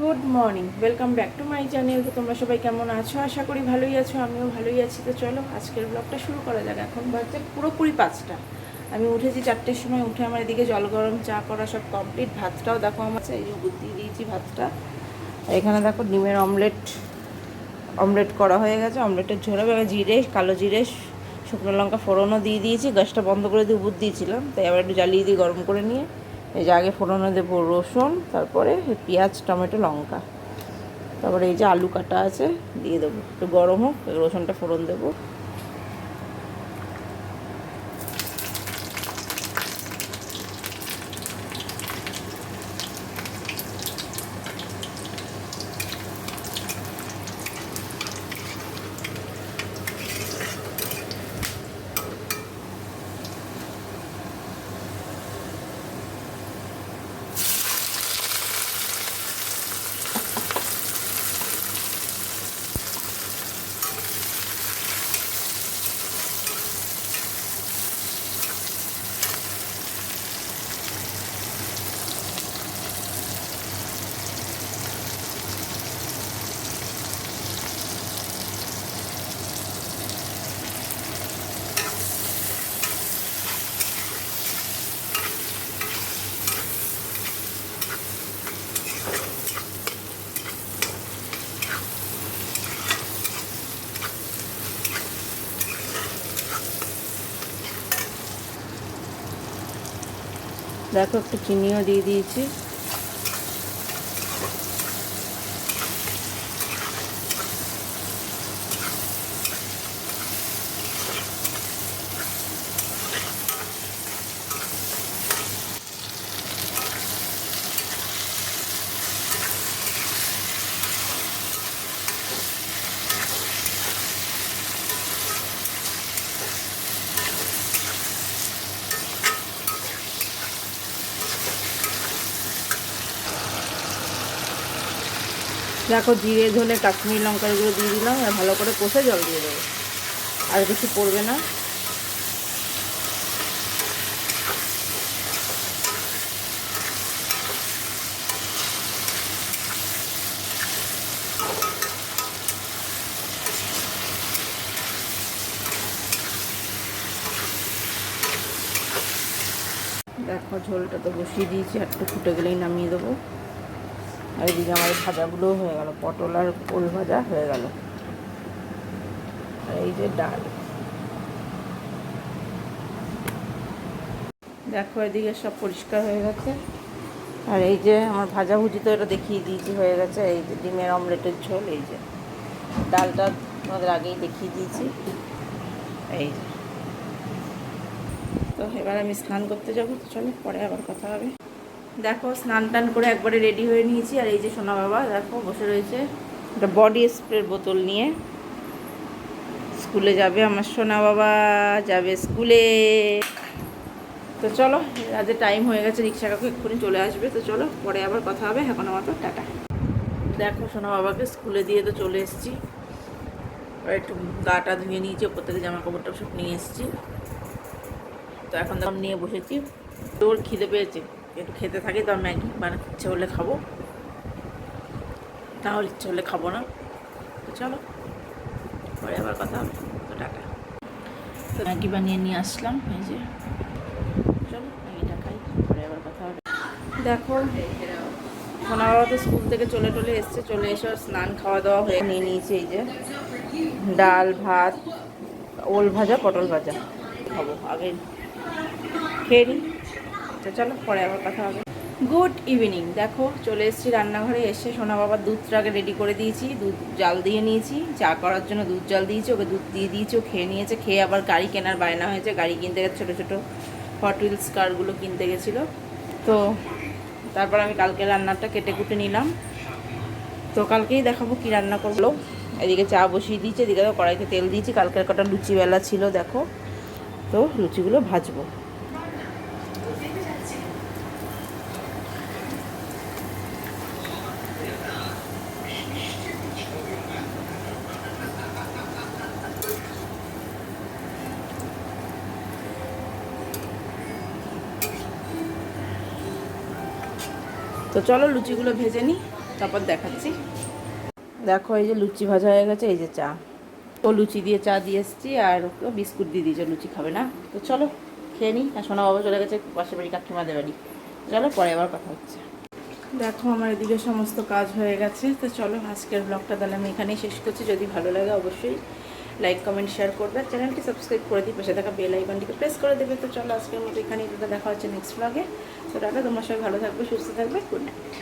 Good morning, welcome back to my channel, তো তোমরা সবাই কেমন আছো? আশা করি ভালোই আছো, আমিও ভালোই আছি, তো চলো আজকের ব্লগটা শুরু করা যাক এখন বাজছে পুরোপুরি পাঁচটা। আমি উঠেছি চারটের সময়, উঠে আমার এদিকে জল গরম, চা করা সব কমপ্লিট ভাতটাও দেখো আমার, এই যে দিয়ে দিয়েছি ভাতটা। আর এখানে দেখো ডিমের অমলেট অমলেট করা হয়ে গেছে অমলেটের ঝোলে এবার জিরে, কালো জিরে, শুকনো লঙ্কা ফোড়নও দিয়ে দিয়েছি, গ্যাসটা বন্ধ করে দিয়ে উপর দিয়েছিলাম, তাই আবার একটু জ্বালিয়ে দিয়ে গরম করে নিয়ে। এই যে আগে ফোড়নে দেবো রসুন, তারপরে পেঁয়াজ, টমেটো, লঙ্কা। তারপরে এই যে আলু কাটা আছে, দিয়ে দেবো। একটু গরম হোক, রসুনটা ফোড়ন দেবো। দেখো একটু চিনিও দিয়ে দিয়েছি। দেখো জিরে ধনে কাশ্মীর লঙ্কা এগুলো দিয়ে দিলাম আর ভালো করে কষে জল দিয়ে দেবো। আর কিছু পড়বে না। দেখো ঝোলটা তো বসিয়ে দিয়েছি একটু ফুটে গেলেই নামিয়ে দেবো। আর এদিকে আমার ভাজাগুলোও হয়ে গেল, পটল আর ওল ভাজা হয়ে গেল। আর এই যে ডাল। দেখো এদিকে সব পরিষ্কার হয়ে গেছে। আর এই যে আমার ভাজা ভুজি তো এটা দেখিয়ে দিয়েছি, হয়ে গেছে। এই যে ডিমের অমলেটের ঝোল, এই যে ডালটা তোমাদের আগেই দেখিয়ে দিয়েছি। এই যে। তো এবার আমি স্নান করতে যাব চলো পরে আবার কথা হবে। দেখো, স্নান টান করে একবারে রেডি হয়ে নিয়েছি। আর এই যে সোনা বাবা, দেখো, বসে রয়েছে। একটা বডি স্প্রের বোতল নিয়ে স্কুলে যাবে আমার সোনা বাবা, যাবে স্কুলে। তো চলো আজকে টাইম হয়ে গেছে, রিক্সা কাকু এক্ষুনি চলে আসবে। তো চলো, পরে আবার কথা হবে। এখন আমার তো টাটা। দেখো, সোনা বাবাকে স্কুলে দিয়ে তো চলে এসেছি। একটু গাটা ধুয়ে নিয়েছি, ওপর থেকে জামা কাপড়টা সব নিয়ে এসেছি। তো এখন দাম নিয়ে বসেছি। তোর খিদে পেয়েছে? একটু খেতে থাকি, তো ম্যাগি মানে ইচ্ছে হলে খাব। তাহলে ইচ্ছে হলে খাব না। তো চলো, পরে আবার কথা হবে। তো টাটা। তো ম্যাগি বানিয়ে নিয়ে আসলাম, এই যে। চলো, ম্যাগিটা খাই, পরে আবার কথা হবে। দেখো সোনা বাবা তো স্কুল থেকে চলে টলে এসছে, চলে এসে স্নান খাওয়া দাওয়া হয়ে নিয়ে নিয়েছে, এই যে। ডাল, ভাত, ওল ভাজা, পটল ভাজা। খাব, আগে খেয়ে নিই তো চলো, পরে আবার কথা হবে। গুড ইভিনিং দেখো, চলে এসেছি রান্নাঘরে। এসে সোনা বাবার দুধটাকে রেডি করে দিয়েছি। দুধ জাল দিয়ে নিয়েছি। চা করার জন্য দুধ জাল দিয়েছি। ওকে দুধ দিয়ে দিয়েছি। ও খেয়ে নিয়েছে। খেয়ে আবার গাড়ি কেনার বায়না হয়েছে। গাড়ি কিনতে গেছে, ছোটো ছোটো হট হুইলস কারগুলো কিনতে গেছিল। তো তারপর আমি কালকে রান্নাটা কেটে কুটে নিলাম। তো কালকেই দেখাবো কি রান্না করল। এদিকে চা বসিয়ে দিয়েছি, এদিকে তো কড়াইতে তেল দিয়েছি। কালকের কটা লুচিবেলা ছিল, দেখো। তো লুচিগুলো ভাজবো। তো চলো লুচিগুলো ভেজে নিই, তারপর দেখাচ্ছি। দেখো, এই যে লুচি ভাজা হয়ে গেছে, এই যে চা। ও লুচি দিয়ে চা দিয়ে এসেছি, আর ওকে বিস্কুট দিয়ে দিয়েছে, লুচি খাবে না। তো চলো, খেয়ে নিই। আর সোনা বাবা চলে গেছে, পাশের বাড়ি কাকিমাদের বাড়ি চলো, পরে আবার কথা হচ্ছে। দেখো, আমার এদিকে সমস্ত কাজ হয়ে গেছে। তো চলো, আজকের ব্লগটা তাহলে আমি এখানেই শেষ করছি। যদি ভালো লাগে অবশ্যই লাইক কমেন্ট শেয়ার করবে। আর চ্যানেলটি সাবস্ক্রাইব করে দিই পাশে থাকা বেল আইকনটিকে প্রেস করে দেবে। তো চলো আজকের মতো এখানেই দেখা হচ্ছে নেক্সট ব্লগে তো টাটা, তোমার সবাই ভালো থাকবে, সুস্থ থাকবে গুড নাইট